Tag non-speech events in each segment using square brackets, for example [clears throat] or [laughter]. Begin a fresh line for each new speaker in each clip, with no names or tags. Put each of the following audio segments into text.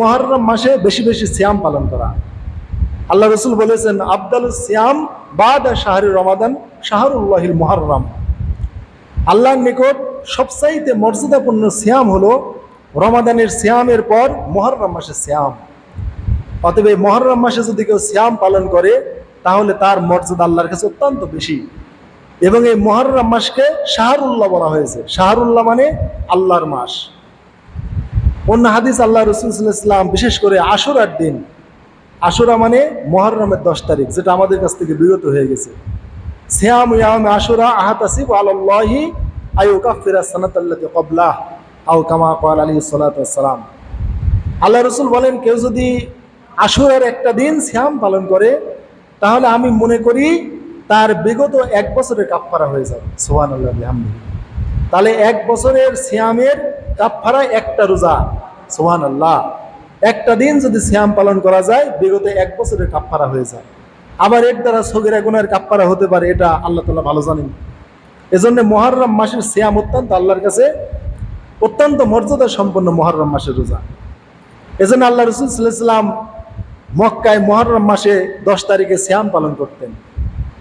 মহরম মাসে বেশি বেশি সিয়াম পালন করা। আল্লাহ রসুল বলেছেন আবদাল সিয়াম বাদ শাহরি রমাদান শাহরুল্লাহিল মহরম। আল্লাহর নিকট সবচাইতে মর্যাদাপূর্ণ সিয়াম হলো রমাদানের সিয়ামের পর মহরম মাসের সিয়াম। অতএব এই মহরম মাসে যদি কেউ সিয়াম পালন করে, তাহলে তার মর্যাদা আল্লাহর কাছে অত্যন্ত বেশি। এবং এই মহরম মাসকে শাহরুল্লাহ বলা হয়েছে। শাহরুল্লাহ মানে আল্লাহর মাস। অন্য হাদিস আল্লাহ রসুলাম বিশেষ করে আশুরার দিন। আশুরা মানে মহরমের দশ তারিখ, যেটা আমাদের কাছ থেকে বিরত হয়ে গেছে। সিয়াম ইয়াম আশুরা আহাতাসিব আল্লাহি সালাতাম আল্লাহ রসুল বলেন, কেউ যদি আশুরার একটা দিন সিয়াম পালন করে, তাহলে আমি মনে করি তার বিগত এক বছরের করা হয়ে যাবে। সোহান আল্লাহ তাহলে এক বছরের সিয়ামের কাপফারা একটা রোজা সোহান আল্লাহ একটা দিন যদি শ্যাম পালন করা যায়, বিগত এক বছরের কাপফারা হয়ে যায়। আবার এর দ্বারা সগিরা গুনার কাপফারা হতে পারে, এটা আল্লাহ তালা ভালো জানেন। এজন্য মহরম মাসের সিয়াম অত্যন্ত আল্লাহর কাছে অত্যন্ত মর্যাদা সম্পন্ন মহরম মাসের রোজা। এজন্য আল্লাহ রসুল সাল্লাম মক্কায় মহরম মাসে দশ তারিখে শ্যাম পালন করতেন।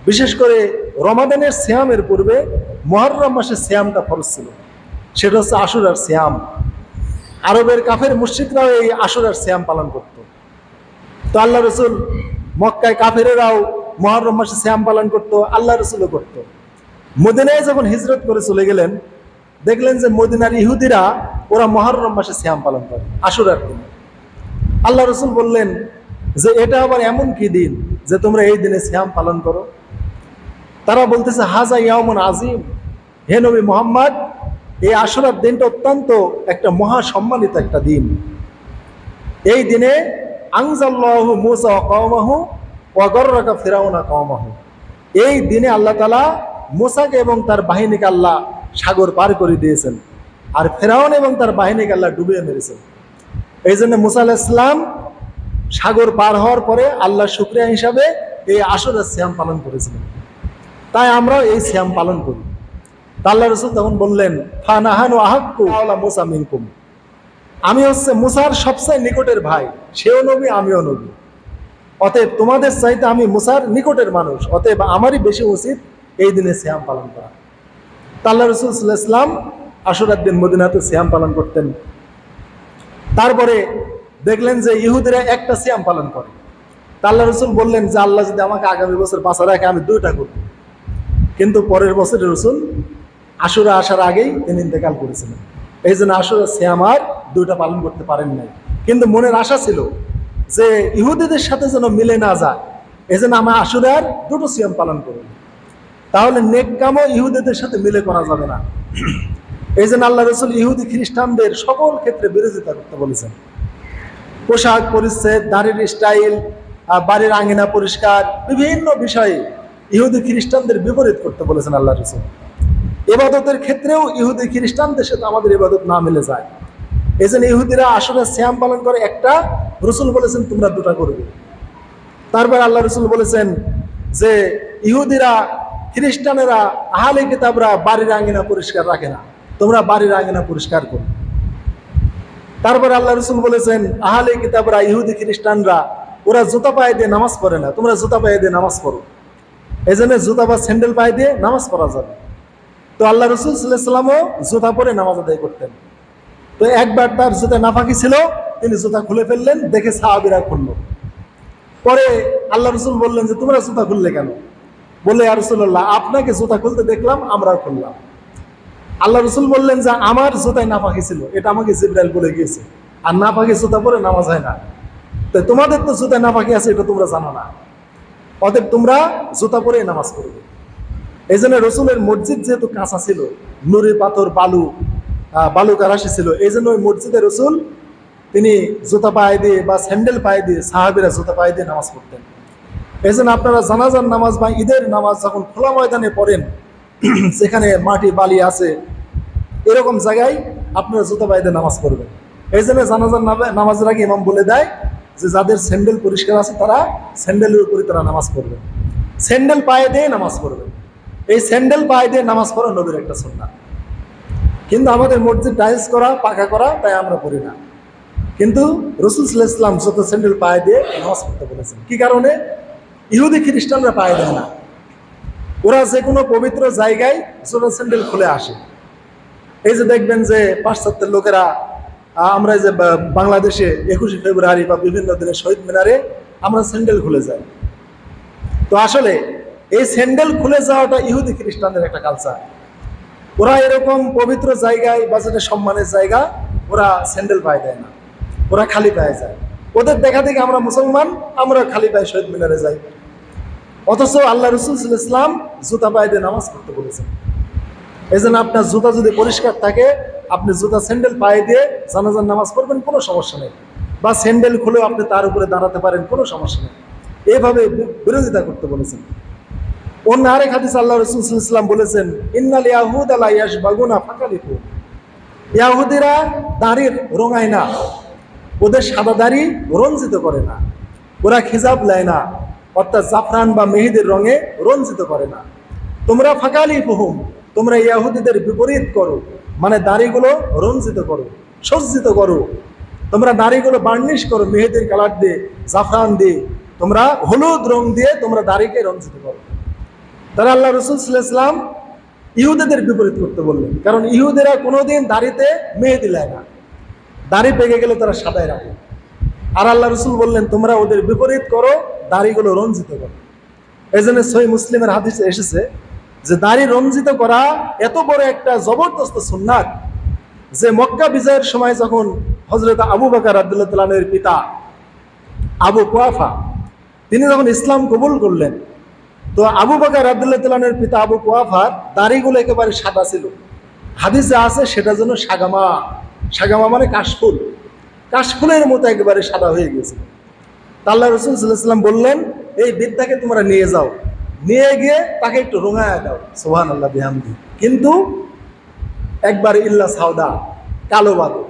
বিশেষ করে রমাদানের সিয়ামের পূর্বে মহরম মাসের সিয়ামটা ফরজ ছিল। সেটা হচ্ছে আশুরার শ্যাম। আরবের কাফের মুশ্রিকরাও এই আশুরার শ্যাম পালন করত। তো আল্লাহ রসুল মক্কায় কাফেরেরাও মহরম মাসে শ্যাম পালন করত, আল্লাহ রসুলও করত। মদিনায় যখন হিজরত করে চলে গেলেন, দেখলেন যে মদিনার ইহুদিরা ওরা মহরম মাসে শ্যাম পালন করে, আশুরার দিন। আল্লাহ রসুল বললেন যে, এটা আবার এমন কি দিন যে তোমরা এই দিনে শ্যাম পালন করো? তারা বলতেছে, হাজা ইয়ামন আজিম হে নবী মোহাম্মদ, এই আশুরার দিনটা অত্যন্ত একটা মহা সম্মানিত একটা দিন। এই দিনে আংজাল্লাহু মুসা কওমাহু ওয়াগররাকা এই দিনে আল্লাহ তালা মুসাকে এবং তার বাহিনীকে আল্লাহ সাগর পার করে দিয়েছেন আর ফেরাউন এবং তার বাহিনীকে আল্লাহ ডুবিয়ে মেরেছেন। এই জন্য মুসা ইসলাম সাগর পার হওয়ার পরে আল্লাহ শুক্রিয়া হিসাবে এই আসরের শ্যাম পালন করেছিলেন। তাই আমরাও এই শ্যাম পালন করি। তা আল্লাহ রসুল তখন বললেন, ফানাহানু আহাক্কু আমি হচ্ছে মুসার সবচেয়ে নিকটের ভাই, সেও নবী, আমিও নবী। অতএব তোমাদের চাইতে আমি মুসার নিকটের মানুষ, অতএব আমারই বেশি উচিত এই দিনে শ্যাম পালন করা। তা আল্লাহ রসুল ইসলাম আশুরার দিন মদিনাতে শ্যাম পালন করতেন। তারপরে দেখলেন যে ইহুদিরা একটা শ্যাম পালন করে। তা আল্লাহ রসুল বললেন যে, আল্লাহ যদি আমাকে আগামী বছর বাঁচা রাখে, আমি দুইটা করব। কিন্তু পরের বছরে রসুল আশুরা আসার আগেই তিনি ইন্তেকাল করেছিলেন। এই জন্য আশুরা সিয়াম আর দুইটা পালন করতে পারেন নাই। কিন্তু মনের আশা ছিল যে ইহুদিদের সাথে যেন মিলে না যায়, এই জন্য আমার আশুরার দুটো সিয়াম পালন করুন। তাহলে নেক কামও ইহুদিদের সাথে মিলে করা যাবে না। এই জন্য আল্লাহ রসুল ইহুদি খ্রিস্টানদের সকল ক্ষেত্রে বিরোধিতা করতে বলেছেন। পোশাক, পরিচ্ছেদ, দাড়ির স্টাইল বাড়ির আঙ্গিনা পরিষ্কার, বিভিন্ন বিষয়ে ইহুদি খ্রিস্টানদের বিপরীত করতে বলেছেন আল্লাহ রসুল। এবাদতের ক্ষেত্রেও ইহুদি খ্রিস্টানদের সাথে আমাদের এবাদত না মিলে যায়। এই জন্য ইহুদিরা আসলে শ্যাম পালন করে একটা রসুল বলেছেন, তোমরা দুটা করবে। তারপর আল্লাহ রসুল বলেছেন যে ইহুদিরা, খ্রিস্টানেরা আহালে কিতাবরা বাড়ির আঙ্গিনা পরিষ্কার রাখে না। তোমরা বাড়ির আঙ্গিনা পরিষ্কার করো। তারপর আল্লাহ রসুল বলেছেন, আহালে কিতাবরা, ইহুদি খ্রিস্টানরা, ওরা জুতা পায়ে দিয়ে নামাজ পড়ে না। তোমরা জুতা পায়ে দিয়ে নামাজ পড়ো। এই জন্য জুতা বা স্যান্ডেল পায়ে দিয়ে নামাজ পড়া যাবে। তো আল্লাহ রসুল সাল্লামও জুতা পরে নামাজ আদায় করতেন। তো একবার তার জুতা নাফাকি ছিল, তিনি জুতা খুলে ফেললেন, দেখে সাহাবিরা খুললো। পরে আল্লাহ রসুল বললেন যে, তোমরা জুতা খুললে কেন? বললে আর রসুল্লাহ আপনাকে জুতা খুলতে দেখলাম, আমরাও খুললাম। আল্লাহ রসুল বললেন যে, আমার জুতায় না পাখি ছিল, এটা আমাকে জিব্রাইল বলে গিয়েছে। আর না পাখি জুতা পরে নামাজ হয় না। তো তোমাদের তো জুতায় না পাখি আছে, এটা তোমরা জানো না। অতএব তোমরা জুতা পরে নামাজ পড়বে। এই জন্য রসুলের মসজিদ যেহেতু কাঁচা ছিল নুরি পাথর, বালু বালু কারাশি ছিল এই জন্য ওই মসজিদে রসুল তিনি জুতা পায়ে দিয়ে বা স্যান্ডেল পায়ে দিয়ে সাহাবিরা জুতা পায়ে দিয়ে নামাজ পড়তেন। এই জন্য আপনারা জানাজার নামাজ বা ঈদের নামাজ যখন খোলা ময়দানে পড়েন, [clears throat] সেখানে মাটি, বালি আছে, এরকম জায়গায় আপনারা জুতা পায়ে দিয়ে নামাজ পড়বেন। এই জন্য জানাজার নামে- নামাজের আগে ইমাম বলে দেয় যে যাদের স্যান্ডেল পরিষ্কার আছে, তারা স্যান্ডেলের উপরে তারা নামাজ পড়বে। স্যান্ডেল পায়ে দিয়ে নামাজ পড়বে। এই স্যান্ডেল পায়ে দিয়ে নামাজ পড়া নবীর একটা সন্না কিন্তু আমাদের মসজিদ টাইলস করা, পাকা করা, তাই আমরা পড়ি না। কিন্তু রসুল ইসলাম যত স্যান্ডেল পায়ে দিয়ে নামাজ পড়তে বলেছেন। কি কারণে? ইহুদি খ্রিস্টানরা পায়ে দেয় না। ওরা যে কোনো পবিত্র জায়গায় জোড়া স্যান্ডেল খুলে আসে। এই যে দেখবেন যে পাশ্চাত্যের লোকেরা আমরা যে বাংলাদেশে একুশে ফেব্রুয়ারি বা বিভিন্ন দিনে শহীদ মিনারে আমরা স্যান্ডেল খুলে যাই। তো আসলে এই স্যান্ডেল খুলে যাওয়াটা ইহুদি খ্রিস্টানদের একটা কালচার ওরা এরকম পবিত্র জায়গায় বা যেটা সম্মানের জায়গা, ওরা স্যান্ডেল পায়ে দেয় না। ওরা খালি পায়ে যায়। ওদের দেখা দেখে আমরা মুসলমান আমরা খালি পায়ে শহীদ মিনারে যাই। অথচ আল্লাহ রসুল ইসলাম জুতা পায়ে দিয়ে নামাজ পড়তে বলেছেন। এই জন্য আপনার জুতা যদি পরিষ্কার থাকে, আপনি জুতা স্যান্ডেল পায়ে দিয়ে জানাজার নামাজ পড়বেন, কোনো সমস্যা নেই। বা স্যান্ডেল খুলেও আপনি তার উপরে দাঁড়াতে পারেন, কোনো সমস্যা নেই। এইভাবে বিরোধিতা করতে বলেছেন। অন্য আরেক হাদিস আল্লাহ রসুল ইসলাম বলেছেন, ইন্নাল ইয়াহুদ আলা ইয়াস বাগুনা ফাঁকালিফু। ইয়াহুদিরা দাড়ির রঙায় না, ওদের সাদা দাড়ি রঞ্জিত করে না, ওরা খিজাব নেয় না, অর্থাৎ জাফরান বা মেহেদের রঙে রঞ্জিত করে না। তোমরা ফাঁকালি ফুহুম তোমরা ইয়াহুদিদের বিপরীত করো মানে দাড়িগুলো রঞ্জিত করো, সজ্জিত করো। তোমরা দাড়িগুলো বার্নিশ করো মেহেদির কালার দিয়ে, জাফরান দিয়ে। তোমরা হলুদ রং দিয়ে তোমরা দাড়িকে রঞ্জিত করো। তারা আল্লাহ রসুল সাল্লাম ইহুদেদের বিপরীত করতে বললেন, কারণ ইহুদেরা কোনোদিন দাড়িতে মেহেদি দেয় না। দাড়ি পেকে গেলে তারা সাদায় রাখে। আর আল্লাহ রসুল বললেন, তোমরা ওদের বিপরীত করো, দাড়িগুলো রঞ্জিত করো। এই জন্য সই মুসলিমের হাদিসে এসেছে যে দাড়ি রঞ্জিত করা এত বড় একটা জবরদস্ত সুন্নাত, যে মক্কা বিজয়ের সময় যখন হজরত আবু বাকার আবদুল্লাহ পিতা আবু কুয়াফা, তিনি যখন ইসলাম কবুল করলেন, তো আবু বাকার আবদুল্লাহ পিতা আবু কুয়াফার দাড়িগুলো একেবারে সাদা ছিল। হাদিসে আছে সেটা যেন সাগামা। সাগামা মানে কাশফুল। কাশফুলের মতো একেবারে সাদা হয়ে গেছে আল্লাহ রসুল সাল্লাম বললেন, এই বিদ্যাকে তোমরা নিয়ে যাও। নিয়ে গিয়ে তাকে একটু রোঙায় দাও। সোহান আল্লাহ বিহামদি। কিন্তু একবার ইল্লা সাউদা কালো বাদো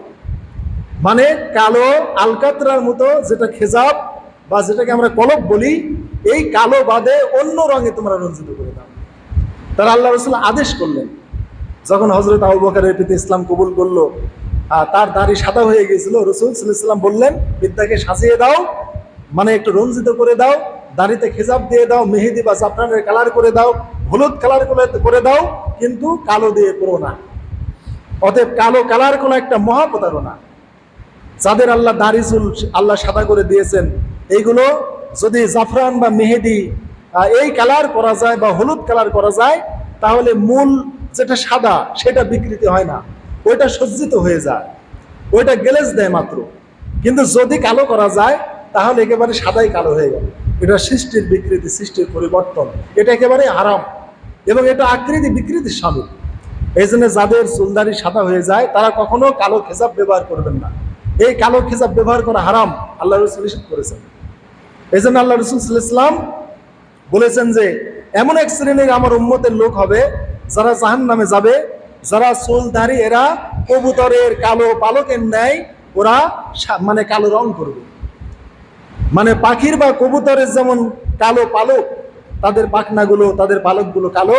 মানে কালো আলকাতরার মতো যেটা খেজাব বা যেটাকে আমরা কলব বলি, এই কালো বাদে অন্য রঙে তোমরা রঞ্জিত করে দাও। তারা আল্লাহ রসুল আদেশ করলেন। যখন হজরত আবু বকারের পিতা ইসলাম কবুল করল তার দাড়ি সাদা হয়ে গেছিল রসুল সাল্লাম বললেন, বিদ্যাকে সাজিয়ে দাও মানে একটু রঞ্জিত করে দাও দাড়িতে খেজাব দিয়ে দাও, মেহেদি বা জাফরানের কালার করে দাও, হলুদ কালার করে দাও, কিন্তু কালো দিয়ে করো না। অতএব কালো কালার কোনো একটা মহা প্রতারণা যাদের আল্লাহ দাড়ি চুল আল্লাহ সাদা করে দিয়েছেন, এইগুলো যদি জাফরান বা মেহেদি এই কালার করা যায় বা হলুদ কালার করা যায়, তাহলে মূল যেটা সাদা, সেটা বিকৃতি হয় না। ওইটা সজ্জিত হয়ে যায়। ওইটা গ্লেজ দেয় মাত্র। কিন্তু যদি কালো করা যায়, তাহলে একেবারে সাদাই কালো হয়ে গেল। এটা সৃষ্টির বিকৃতি, সৃষ্টির পরিবর্তন। এটা একেবারে হারাম এবং এটা আকৃতি বিকৃতির সামিল। এই জন্য যাদের চুলদারি সাদা হয়ে যায়, তারা কখনো কালো খেজাব ব্যবহার করবেন না। এই কালো খেজাব ব্যবহার করা হারাম, আল্লাহ রসুল নিষেধ করেছেন। এই জন্য আল্লাহ রসুল ইসলাম বলেছেন যে, এমন এক শ্রেণির আমার উম্মতের লোক হবে, যারা জাহান নামে যাবে, যারা চুলদারি এরা কবুতরের কালো পালকের ন্যায় ওরা মানে কালো রং করবে। মানে পাখির বা কবুতরের যেমন কালো পালক, তাদের পাখনাগুলো, তাদের পালকগুলো কালো,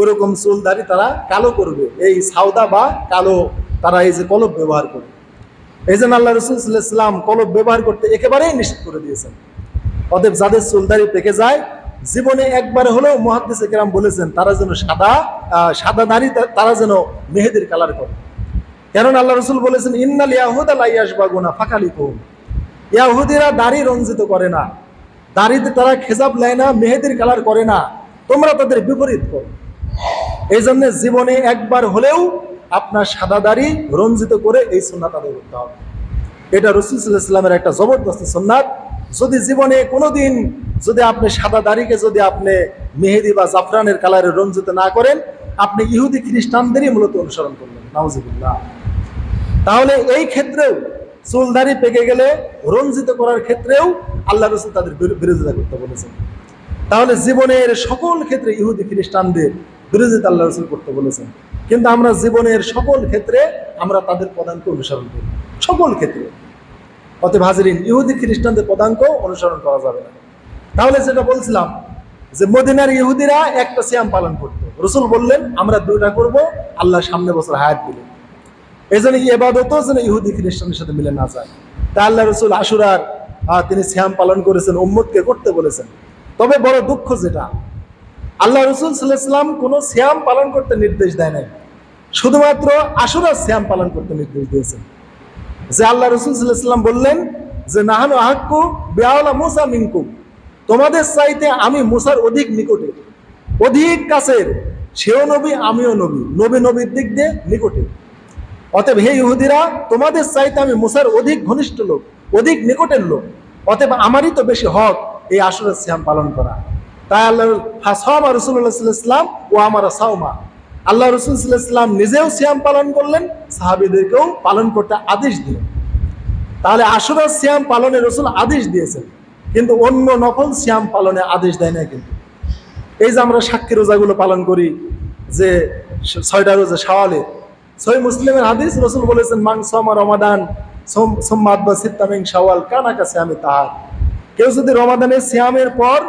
ওরকম চুলদারি তারা কালো করবে। এই সাউদা বা কালো তারা এই যে কলব ব্যবহার করবে এই জন্য আল্লাহ রসুল ইসলাম কলব ব্যবহার করতে একেবারেই নিষেধ করে দিয়েছেন। অতএব যাদের চুলদারি পেকে যায়, জীবনে একবার হলেও মহাদ্দেশ কেরাম বলেছেন, তারা যেন সাদা সাদা দাড়ি তারা যেন মেহেদির কালার করে। কারণ আল্লাহ রসুল বলেছেন, ইন্নাল ইয়াহুদ আল্লাহ ইয়াসবাগুনা ফাঁকালি কৌম ইয়াহুদিরা দাড়ি রঞ্জিত করে না। দাড়িতে তারা খেজাব নেয় না, মেহেদির কালার করে না। তোমরা তাদের বিপরীত করো। এই জন্য জীবনে একবার হলেও আপনার সাদা দাড়ি রঞ্জিত করে এই সুন্নাত আদায় করতে হবে। এটা রসুল ইসলামের একটা জবরদস্ত সুন্নাত। যদি জীবনে কোনোদিন যদি আপনি সাদা দাড়িকে যদি আপনি মেহেদি বা জাফরানের কালারে রঞ্জিত না করেন, আপনি ইহুদি খ্রিস্টানদেরই মূলত অনুসরণ করলেন। নাউজিবুল্লাহ। তাহলে এই ক্ষেত্রেও চুলদারি পেকে গেলে রঞ্জিত করার ক্ষেত্রেও আল্লাহ রসুল তাদের বিরোধিতা করতে বলেছেন। তাহলে জীবনের সকল ক্ষেত্রে ইহুদি খ্রিস্টানদের বিরোধিতা আল্লাহ রসুল করতে বলেছেন। কিন্তু আমরা জীবনের সকল ক্ষেত্রে আমরা তাদের পদাঙ্ক অনুসরণ করি। সকল ক্ষেত্রে। অতএব হাজিরিন, ইহুদি খ্রিস্টানদের পদাঙ্ক অনুসরণ করা যাবে না। তাহলে যেটা বলছিলাম যে মদিনার ইহুদিরা একটা সিয়াম পালন করতো। রসুল বললেন, আমরা দুইটা করব, আল্লাহ সামনে বছর হায়াত দিলেন। এই জন্য এবাদতও যেন ইহুদি খ্রিস্টানের সাথে মিলে না যায়? তা আল্লাহ রসুল আশুরার তিনি শ্যাম পালন করেছেন, উম্মতকে করতে বলেছেন। তবে বড় দুঃখ যেটা, আল্লাহ রসুল সাল্লাহাম কোনো শ্যাম পালন করতে নির্দেশ দেয় নাই। শুধুমাত্র আশুরার শ্যাম পালন করতে নির্দেশ দিয়েছেন। যে আল্লাহ রসুল সাল্লাহাম বললেন যে, নাহানু আহাক্কু বেআলা মুসা মিনকুম তোমাদের চাইতে আমি মুসার অধিক নিকটে, অধিক কাছের, সেও নবী, আমিও নবী নবী নবীর দিক দিয়ে নিকটে। অতএব হে ইহুদিরা, তোমাদের চাইতে আমি মুসার অধিক ঘনিষ্ঠ লোক, অধিক নিকটের লোক। অতএব আমারই তো বেশি হক এই আসরের শ্যাম পালন করা। তাই আল্লাহ হাসমা রসুল্লাহ ইসলাম ও আমার সাউমা আল্লাহ রসুল নিজেও শ্যাম পালন করলেন, সাহাবিদেরকেও পালন করতে আদেশ দিলেন। তাহলে আসরের শ্যাম পালনে রসুল আদেশ দিয়েছেন, কিন্তু অন্য নকল শ্যাম পালনে আদেশ দেয় না কিন্তু। এই যে আমরা সাক্ষী রোজাগুলো পালন করি, যে ছয়টা রোজা, শাওয়ালে ছয় মুসলিমের হাদিস রসুল বলেছেন মাংস আমার রমাদান সোম্মাদ বা সিত্তামিং শাওয়াল, কানা কাছে আমি তাহার। কেউ যদি রমাদানের সিয়ামের পর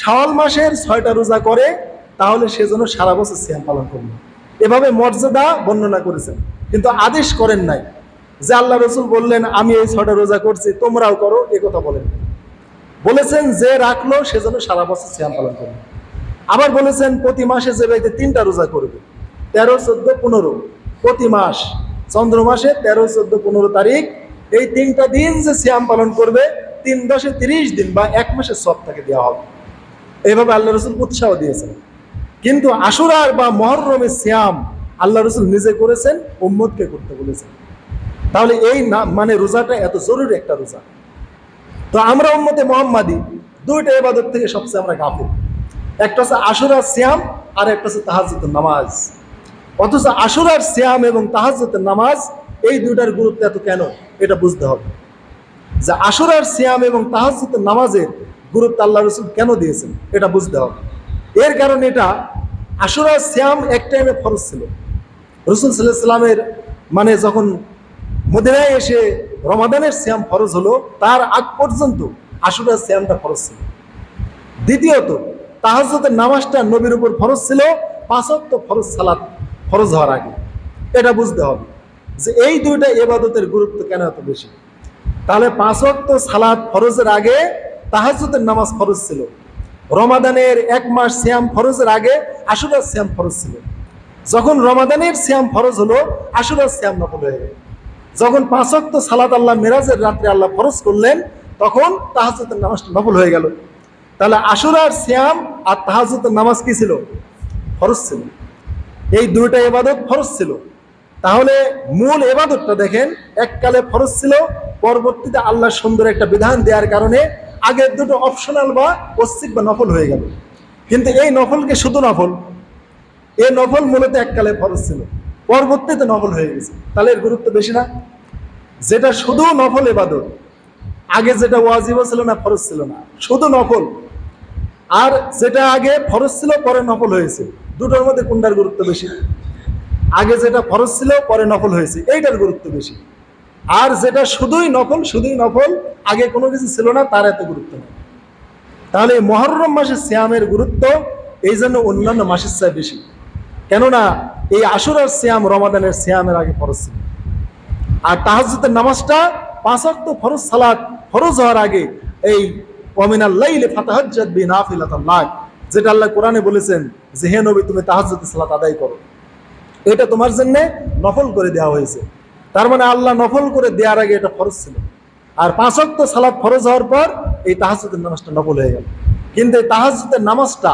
শাওয়াল মাসের ছয়টা রোজা করে, তাহলে সে যেন সারা বছর সিয়াম পালন করবে এভাবে মর্যাদা বর্ণনা করেছেন, কিন্তু আদেশ করেন নাই যে আল্লাহ রসুল বললেন, আমি এই ছয়টা রোজা করছি, তোমরাও করো। এ কথা বলেন বলেছেন যে রাখল, সে যেন সারা বছর সিয়াম পালন করবে আবার বলেছেন, প্রতি মাসে যে ব্যক্তি তিনটা রোজা করবে, তেরো, চোদ্দ, পনেরো প্রতি মাস, চন্দ্র মাসে তেরো, চোদ্দ, পনেরো তারিখ, এই তিনটা দিন যে শ্যাম পালন করবে, তিন দশে তিরিশ দিন বা এক মাসের সব তাকে দেওয়া হবে। এইভাবে আল্লাহ রসুল উৎসাহ দিয়েছেন। কিন্তু আশুরার বা মহরমের শ্যাম আল্লাহ রসুল নিজে করেছেন উম্মদকে করতে বলেছেন। তাহলে এই না মানে রোজাটা এত জরুরি একটা রোজা। তো আমরা উম্মতে মোহাম্মাদি, দুইটা এবাদত থেকে সবচেয়ে আমরা গাফিল। একটা হচ্ছে আশুরার শ্যাম আর একটা হচ্ছে তাহাজুতের নামাজ। অথচ আশুরার শ্যাম এবং তাহাজুতের নামাজ এই দুইটার গুরুত্ব এত কেন? এটা বুঝতে হবে। যে আশুরার শ্যাম এবং তাহাজুতের নামাজের গুরুত্ব আল্লাহ রসুল কেন দিয়েছেন? এটা বুঝতে হবে। এর কারণ এটা আশুরার শ্যাম এক টাইমে ফরজ ছিল। রসুল সাল্লাহ মানে যখন মদিনায় এসে রমাদানের শ্যাম ফরজ হলো, তার আগ পর্যন্ত আশুরার শ্যামটা ফরজ ছিল। দ্বিতীয়ত তাহাজতের নামাজটা নবীর উপর ফরজ ছিল পাঁচত্ব ফরজ সালাত। ফরজ হওয়ার আগে। এটা বুঝতে হবে যে এই দুইটা এবাদতের গুরুত্ব কেন এত বেশি? তাহলে পাঁচ পাঁচত্ব সালাদ ফরজের আগে তাহাজতের নামাজ ফরজ ছিল। রমাদানের এক মাস শ্যাম ফরজের আগে, আশুরার শ্যাম ফরজ ছিল। যখন রমাদানের শ্যাম ফরজ হলো, আশুরার শ্যাম নকল হয়ে গেল। যখন পাঁচক্ত সালাদ আল্লাহ মেরাজের রাত্রে আল্লাহ ফরজ করলেন, তখন তাহাজতের নামাজটা নকল হয়ে গেল। তাহলে আশুরার শ্যাম আর তাহাজতের নামাজ কি ছিল? ফরজ ছিল। এই দুইটা এবাদত ফরজ ছিল। তাহলে মূল এবাদতটা দেখেন, এককালে ফরজ ছিল, পরবর্তীতে আল্লাহ সুন্দর একটা বিধান দেওয়ার কারণে আগের দুটো অপশনাল বা ঐচ্ছিক বা নফল হয়ে গেল। কিন্তু এই নফলকে শুধু নফল এই নফল মূলত এককালে ফরজ ছিল, পরবর্তীতে নফল হয়ে গেছে। তাহলে এর গুরুত্ব বেশি না। যেটা শুধু নফল এবাদত আগে যেটা ওয়াজিব ছিল না, ফরজ ছিল না। শুধু নফল, আর যেটা আগে ফরজ ছিল, পরে নফল হয়েছে। দুটোর মধ্যে কোনটার গুরুত্ব বেশি? আগে যেটা ফরজ ছিল, পরে নফল হয়েছে। এইটার গুরুত্ব বেশি। আর যেটা শুধুই নফল শুধুই নফল আগে কোনো কিছু ছিল না, তার এত গুরুত্ব নেই। তাহলে মহরম মাসের শ্যামের গুরুত্ব, এই জন্য অন্যান্য মাসের চেয়ে বেশি। কেননা, এই আশুরার শ্যাম রমাদানের শ্যামের আগে ফরজ ছিল। আর তাহাজুতের নামাজটা পাঁচাত্ত ফরজ সালাত ফরজ হওয়ার আগে এই অমিনাল্লাইলে ফাতাহাজ্জাদ বি নাফিলাতাল্লাহ যেটা আল্লাহ কোরআনে বলেছেন যে, হে নবী, তুমি তাহাজ্জুদের সালাত আদায় করো। এটা তোমার জন্য নফল করে দেওয়া হয়েছে। তার মানে আল্লাহ নফল করে দেওয়ার আগে এটা ফরজ ছিল। আর পাঁচক্ত সালাত ফরজ হওয়ার পর এই তাহাজুদের নামাজটা নফল হয়ে গেল। কিন্তু এই তাহাজুদের নামাজটা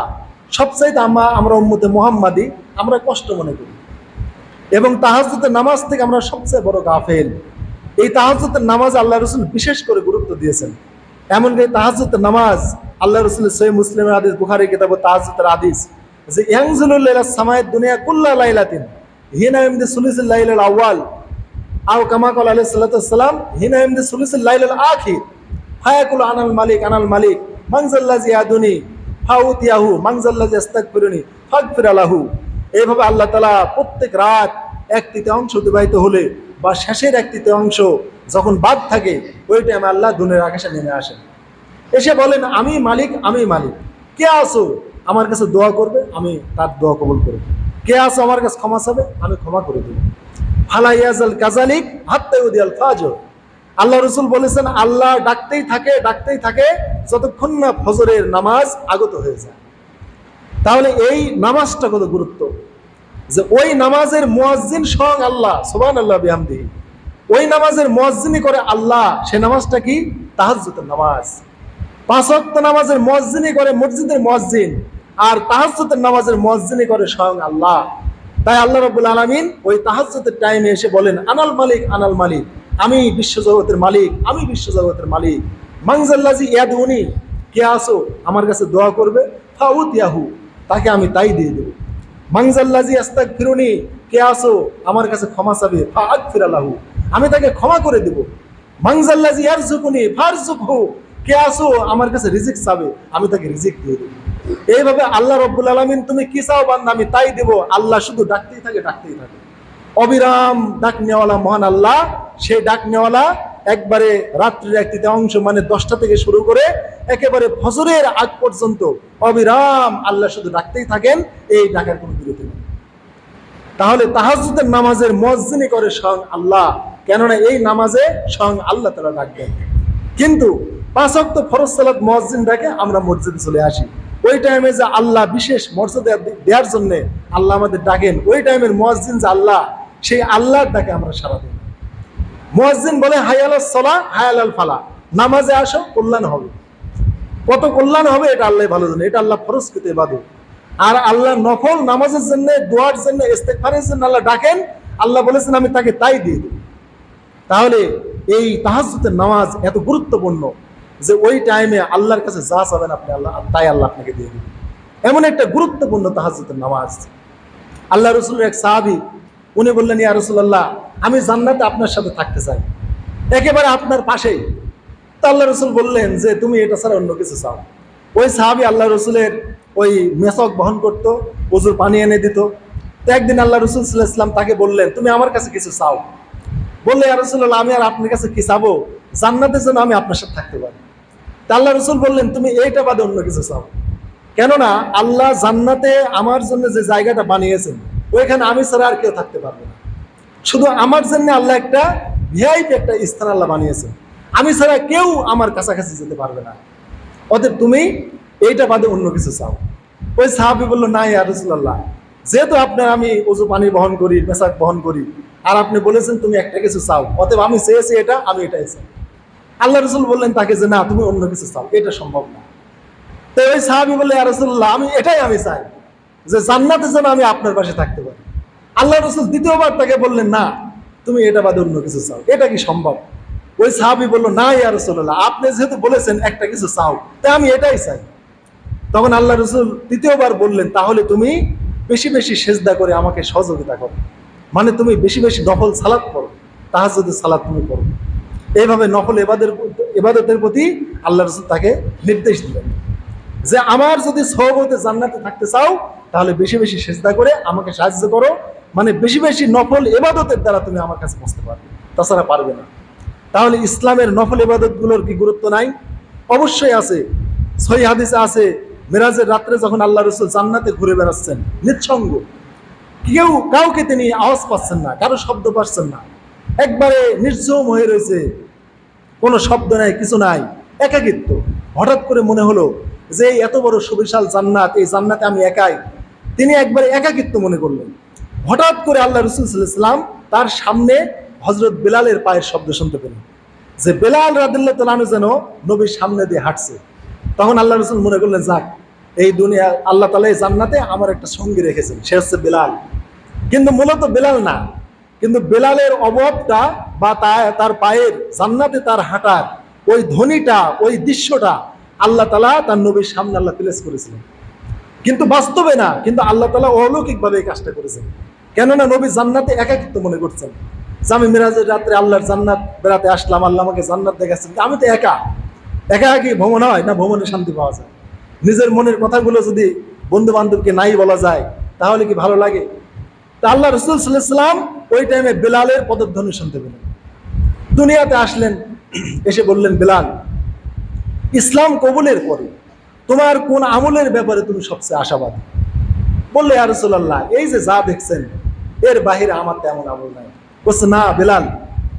সবচাইতে আমরা আমরা উম্মতে মোহাম্মাদি আমরা কষ্ট মনে করি। এবং তাহাজুদের নামাজ থেকে আমরা সবচেয়ে বড় গাফেল। এই তাহাজুদের নামাজ আল্লাহ রসুল বিশেষ করে গুরুত্ব দিয়েছেন। এমনকি তাহাজুদের নামাজ আল্লাহ রসুল সৈ মুসলিমের আদিস বুখারি কিতাব তাহাজুদের আদিস যে ইয়াংজুল্লাহ সামায়ের দুনিয়া কুল্লা লাইলাতিন, হিনা ইমদি সুলিসুল লাইলাল আউয়াল, আও কামা কল আলাইহিস সালাতু সালাম, হিনা ইমদি সুলিসুল লাইলাল আখির, ফায়াকুল আনাল মালিক আনাল মালিক মানজাল্লাজি আদুনি ফাউতিয়াহু মানজাল্লাজি আস্তাগফিরুনি ফাগফির আলাহু এইভাবে আল্লাহ তালা প্রত্যেক রাত এক তৃতীয়াংশ অতিবাহিত হলে বা শেষের এক তৃতীয়াংশ যখন বাদ থাকে, ওই টাইমে আল্লাহ দুনের আকাশে নেমে আসেন। এসে বলেন, আমি মালিক আমি মালিক। কে আসো আমার কাছে দোয়া করবে, আমি তার দোয়া কবুল করব। কে আসো আমার কাছে ক্ষমা চাবে, আমি ক্ষমা করে দেব। ফালাইয়াজাল কাজালিক হাত্তাইউদিয়াল ফাজর। আল্লাহ রসুল বলেছেন, আল্লাহ ডাকতেই থাকে ডাকতেই থাকে, যতক্ষণ না ফজরের নামাজ আগত হয়ে যায়। তাহলে এই নামাজটা কত গুরুত্ব? যে ওই নামাজের মুয়াজ্জিন স্বয়ং আল্লাহ সোবান আল্লাহ বিহামদি ওই নামাজের মুয়াজ্জিনই করে আল্লাহ, সে নামাজটা কি? তাহাজ্জুদের নামাজ। পাঁচ ওয়াক্ত নামাজের মুয়াজ্জিনই করে মসজিদের মুয়াজ্জিন, আর তাহাজ্জুদের নামাজের মুয়াজ্জিনই করে স্বয়ং আল্লাহ। তাই আল্লাহ রাব্বুল আলামিন ওই তাহাজ্জুদের টাইমে এসে বলেন, আনাল মালিক আনাল মালিক, আমি বিশ্বজগতের মালিক, আমি বিশ্বজগতের মালিক। মাংজাল্লাজি ইয়াদুনি কে আসো আমার কাছে দোয়া করবে ফাউত ইয়াহু তাকে আমি তাই দিয়ে দেবো। মাংজাল্লাজি আস্তাক ফিরুনি কে আসো আমার কাছে ক্ষমা চাবে ফাআক ফিরালাহু আমি তাকে ক্ষমা করে দেব। মাংজাল্লাজি আর জুকুনি ফার জুকহু কে আসো আমার কাছে রিজিক চাবে, আমি তাকে রিজিক দিয়ে দেবো। এইভাবে আল্লাহ রব্বুল আলমিন, তুমি কি চাও বান্দা? আমি তাই দেবো। আল্লাহ শুধু ডাকতেই থাকে ডাকতেই থাকে। অবিরাম ডাক নেওয়ালা মহান আল্লাহ সেই ডাক নেওয়ালা একবারে রাত্রির এক অংশ মানে দশটা থেকে শুরু করে একেবারে ফজরের আগ পর্যন্ত অবিরাম আল্লাহ শুধু ডাকতেই থাকেন, এই ডাকার কোনো বিরতি নেই। তাহলে তাহাজুদের নামাজের মসজিনি করে স্বয়ং আল্লাহ। কেননা এই নামাজে স্বয়ং আল্লাহ তারা ডাকবেন। কিন্তু পাঁচ অক্ট ফরজ সালাত মসজিদ ডাকে আমরা মসজিদে চলে আসি। ওই টাইমে যে আল্লাহ বিশেষ মর্যাদা দেওয়ার জন্য আল্লাহ আমাদের ডাকেন, ওই টাইমের মসজিদ যে আল্লাহ, সেই আল্লাহর ডাকে আমরা সারা দিই। মুয়াজ্জিন বলে হায়াল সলা হায়াল ফালা নামাজে আসো, কল্যাণ হবে। কত কল্যাণ হবে এটা আল্লাহ ভালো জানে, এটা আল্লাহ ফরজকৃত ইবাদত আর আল্লাহ নফল নামাজের জন্য, দোয়ার জন্য, ইস্তেগফারের জন্য আল্লাহ ডাকেন, আল্লাহ বলেছেন, আমি তাকে তাই দিয়ে দেব। তাহলে এই তাহাজ্জুদের নামাজ এত গুরুত্বপূর্ণ। যে ওই টাইমে আল্লাহর কাছে যা চাবেন আপনি আল্লাহ তাই আল্লাহ আপনাকে দিয়ে দেবেন এমন একটা গুরুত্বপূর্ণ তাহাজ্জুদের নামাজ। আল্লাহ রসুলের এক সাহাবি, উনি বললেন, ইয়া রসুল্লাহ আমি জান্নাতে আপনার সাথে থাকতে চাই। একেবারে আপনার পাশেই। তা আল্লাহ রসুল বললেন যে, তুমি এটা ছাড়া অন্য কিছু চাও। ওই সাহাবি আল্লাহ রসুলের ওই মেসক বহন করতো প্রচুর পানি এনে দিত। তো একদিন আল্লাহ রসুল ইসলাম তাকে বললেন, তুমি আমার কাছে কিছু চাও? বললে, ইয়া রসুল্লাহ আমি আর আপনার কাছে কি চাবো? জান্নাতের জন্য আমি আপনার সাথে থাকতে পারি। আল্লাহ রসুল বললেন, তুমি এইটা বাদে অন্য কিছু চাও। কেননা আল্লাহ জান্নাতে আমার জন্য যে জায়গাটা বানিয়েছেন, ওইখানে আমি ছাড়া আর কেউ থাকতে পারবে না। শুধু আমার জন্য আল্লাহ একটা ভিআইপি একটা স্থান আল্লাহ বানিয়েছেন। আমি ছাড়া কেউ আমার কাছাকাছি যেতে পারবে না। অতএব তুমি এইটা বাদে অন্য কিছু চাও। ওই সাহাবি বলল, না ইয়া রসুল্লাহ যেহেতু আপনার আমি উজু পানি বহন করি মেসাক বহন করি, আর আপনি বলেছেন তুমি একটা কিছু চাও, অতএব আমি চেয়েছি এটা, আমি এটাই চাই। আল্লাহ রসুল বললেন তাকে যে, না, তুমি অন্য কিছু চাও। এটা সম্ভব না। তো ওই সাহাবি বললে রসুল্লাহ আমি এটাই আমি চাই যে, জান্নাতের জন্য আমি আপনার পাশে থাকতে পারি। আল্লাহ রসুল দ্বিতীয়বার তাকে বললেন, না, তুমি এটা বাদে অন্য কিছু চাও। এটা কি সম্ভব? ওই সাহাবি বলল, না, ইয়া রসুল্লাহ আপনি যেহেতু বলেছেন একটা কিছু চাও, তাই আমি এটাই চাই। তখন আল্লাহ রসুল তৃতীয়বার বললেন, তাহলে তুমি বেশি বেশি সেজদা করে আমাকে সহযোগিতা করো। মানে তুমি বেশি বেশি নফল সালাদ করো তাহার যদি সালাদ তুমি করো। এইভাবে নফল এবাদের এবাদতের প্রতি আল্লাহ রসুল তাকে নির্দেশ দিলেন। যে আমার যদি সহবতে জান্নাতে থাকতে চাও, তাহলে বেশি বেশি চেষ্টা করে আমাকে সাহায্য করো। মানে বেশি বেশি নফল এবাদতের দ্বারা তুমি আমার কাছে পৌঁছতে পারবে। তাছাড়া পারবে না। তাহলে ইসলামের নফল এবাদতগুলোর কি গুরুত্ব নাই? অবশ্যই আছে। সহি হাদিসে আছে, মেরাজের রাত্রে যখন আল্লাহ রসুল জান্নাতে ঘুরে বেড়াচ্ছেন, নিঃসঙ্গ। কেউ কাউকে তিনি আওয়াজ পাচ্ছেন না, কারও শব্দ পাচ্ছেন না। একবারে নির্জম হয়ে রয়েছে। কোনো শব্দ নাই, কিছু নাই, একাকিত্ব। হঠাৎ করে মনে হলো যে এত বড় সুবিশাল জান্নাত, এই জান্নাতে আমি একাই। তিনি একবারে একাকিত্ব মনে করলেন। হঠাৎ করে আল্লাহ রসুল সাল্লাম তার সামনে হজরত বেলালের পায়ের শব্দ শুনতে পেলেন। যে বেলাল রাদিল্লাহ তালু যেন নবীর সামনে দিয়ে হাঁটছে। তখন আল্লাহ রসুল মনে করলেন, যাক, এই দুনিয়া, আল্লাহ তালা এই জান্নাতে আমার একটা সঙ্গী রেখেছেন, সে হচ্ছে বেলাল। কিন্তু মূলত বেলাল না কিন্তু বেলালের অভাবটা বা তার পায়ের জান্নাতে তার হাঁটার ওই ধ্বনিটা, ওই দৃশ্যটা আল্লাহ তালা তার নবীর সামনে আল্লাহ প্লেস করেছিলেন। কিন্তু বাস্তবে না, কিন্তু আল্লাহ তালা অলৌকিকভাবে এই কাজটা করেছেন। কেননা নবী জান্নাতে একাকিত্ব মনে করছেন যে আমি মিরাজের রাত্রে আল্লাহর জান্নাত বেড়াতে আসলাম, আল্লাহ আমাকে জান্নাত দেখাচ্ছেন। আমি তো একা। একা একই ভ্রমণ হয় না ভ্রমণে শান্তি পাওয়া যায়? নিজের মনের কথাগুলো যদি বন্ধু বান্ধবকে নাই বলা যায়, তাহলে কি ভালো লাগে? তা আল্লাহ রসুল সাল্লাম ওই টাইমে বেলালের পদধ্বনি শুনতে পেলেন। দুনিয়াতে আসলেন, এসে বললেন, বেলাল, ইসলাম কবুলের পরে তোমার কোন আমলের ব্যাপারে তুমি সবচেয়ে আশাবাদী? বললে আর রসুল্লাহ এই যে যা দেখছেন, এর বাহিরে আমার তেমন আমল নাই। বলছে, না, বেলাল,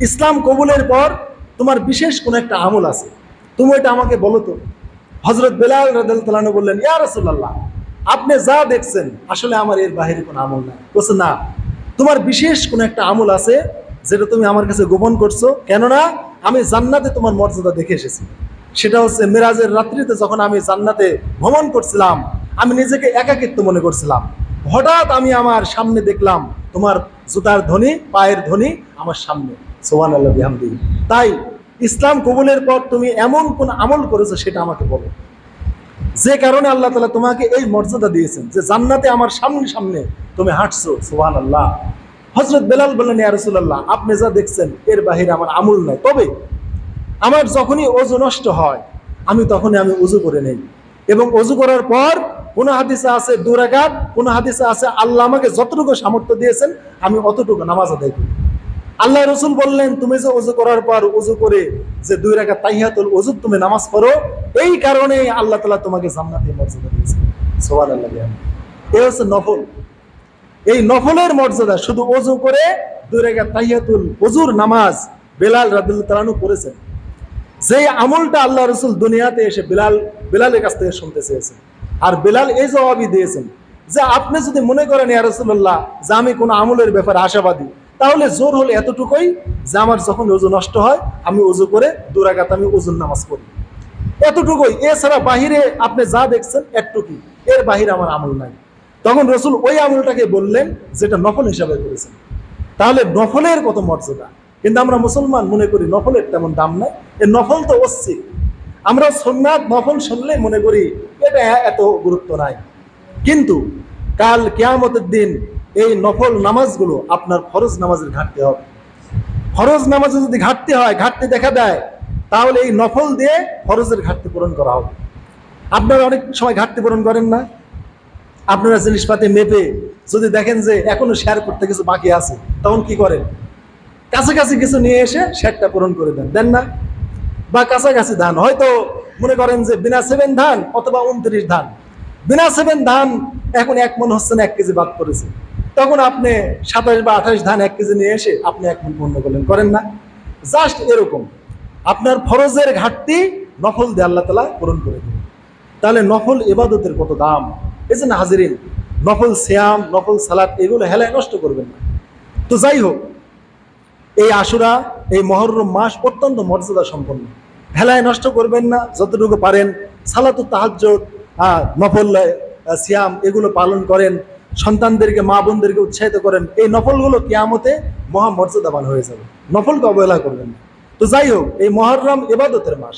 ইসলাম কবুলের পর তোমার বিশেষ কোনো একটা আমল আছে। তুমি এটা আমাকে বলো তো। হজরত বেলাল রাদু বললেন, ইয়া রসুল্লাহ আপনি যা দেখছেন, আসলে আমার এর বাহিরে কোনো আমল নাই। বলছে, না, তোমার বিশেষ কোনো একটা আমল আছে যেটা তুমি আমার কাছে গোপন করছ। কেননা, আমি জান্নাতে তোমার মর্যাদা দেখে এসেছি। সেটা হচ্ছে মেরাজের রাত্রিতে যখন আমি জান্নাতে ভ্রমণ করছিলাম, আমি নিজেকে একাকিত্ব মনে করছিলাম। হঠাৎ আমি আমার সামনে দেখলাম, তোমার জুতার ধ্বনি, পায়ের ধ্বনি আমার সামনে। সোহান আল্লাহ তাই ইসলাম কবুলের পর তুমি এমন কোন আমল করেছ সেটা আমাকে বলো। যে কারণে আল্লাহ তালা তোমাকে এই মর্যাদা দিয়েছেন যে জান্নাতে আমার সামনে সামনে তুমি হাঁটছো সোহান আল্লাহ হজরত বেলাল বললেন, ইয়া রাসূলুল্লাহ, আপনি যা দেখছেন, এর বাহিরে আমার আমল নাই। তবে আমার যখনই অজু নষ্ট হয়, আমি তখনই আমি উজু করে নেই। এবং অজু করার পর কোন হাদিসে আছে দুরাকাত, কোন হাদিসে আছে আল্লাহ আমাকে যতটুকু সামর্থ্য দিয়েছেন, আমি অতটুকু নামাজ আদায় করি। আল্লাহ রসুল বললেন, তুমি যে উজু করার পর উজু করে যে দুই রাখা তাইহাতুল উজু তুমি নামাজ পড়ো, এই কারণে আল্লাহ তালা তোমাকে জান্নাতে মর্যাদা দিয়েছেন। সোহান আল্লাহ এই হচ্ছে নফল। এই নফলের মর্যাদা শুধু অজু করে দুই রেখা তাহিয়াতুল অজুর নামাজ বেলাল রাদুল তালানু করেছেন যে আমলটা আল্লাহ রসুল দুনিয়াতে এসে বিলাল, বিলালের কাছ থেকে শুনতে চেয়েছেন। আর বিলাল এই জবাবই দিয়েছেন যে, আপনি যদি মনে করেন, ইয়া রসুল্লাহ যে আমি কোনো আমলের ব্যাপারে আশাবাদী তাহলে জোর হলে এতটুকুই যে আমার যখন উজু নষ্ট হয়, আমি উজু করে দুরাগাত আমি উজুর নামাজ পড়ি। এতটুকুই। এছাড়া বাহিরে আপনি যা দেখছেন একটুকুই এর বাহিরে আমার আমল নাই। তখন রসুল ওই আমলটাকে বললেন যেটা নফল হিসাবে করেছেন। তাহলে নফলের কত মর্যাদা? কিন্তু আমরা মুসলমান মনে করি নফলের তেমন দাম নাই। এই নফল তো অস্বীক আমরা সোমনাথ নফল শুনলে মনে করি এটা এত গুরুত্ব নাই। কিন্তু কাল কেয়ামতের দিন এই নফল নামাজগুলো আপনার ফরজ নামাজের ঘাটতি হবে। ফরজ নামাজে যদি ঘাটতি হয়, ঘাটতি দেখা দেয়, তাহলে এই নফল দিয়ে ফরজের ঘাটতি পূরণ করা হবে। আপনারা অনেক সময় ঘাটতি পূরণ করেন না? আপনারা জিনিসপাতি মেপে যদি দেখেন যে এখনও শেয়ার করতে কিছু বাকি আছে, তখন কি করেন? কাছাকাছি কিছু নিয়ে এসে শেয়ারটা পূরণ করে দেন দেন না? বা কাছাকাছি ধান, হয়তো মনে করেন যে বিনা সেভেন ধান অথবা উনত্রিশ ধান। বিনা সেভেন ধান এখন এক মন হচ্ছে না, এক কেজি বাদ পড়েছে। তখন আপনি সাতাশ বা আঠাশ ধান এক কেজি নিয়ে এসে আপনি মন পূর্ণ করলেন। করেন না। জাস্ট এরকম। আপনার ফরজের ঘাটতি নফল দিয়ে আল্লাহ তালা পূরণ করে দেবেন তাহলে নফল ইবাদতের কত দাম? এই যে না হাজিরিন নফল শ্যাম নফল সালাদ, এগুলো হেলায় নষ্ট করবেন না। তো যাই হোক, এই আশুরা, এই মহরম মাস অত্যন্ত মর্যাদা সম্পন্ন। হেলায় নষ্ট করবেন না, যতটুকু পারেন। সালাতু তাহাজ্জ নফল সিয়াম, এগুলো পালন করেন। সন্তানদেরকে, মা বোনদেরকে উৎসাহিত করেন, এই নফলগুলো কেয়ামতে মহা মর্যাদাবান হয়ে যাবে। নফলকে অবহেলা করবেন তো যাই হোক, এই মহরম এবাদতের মাস।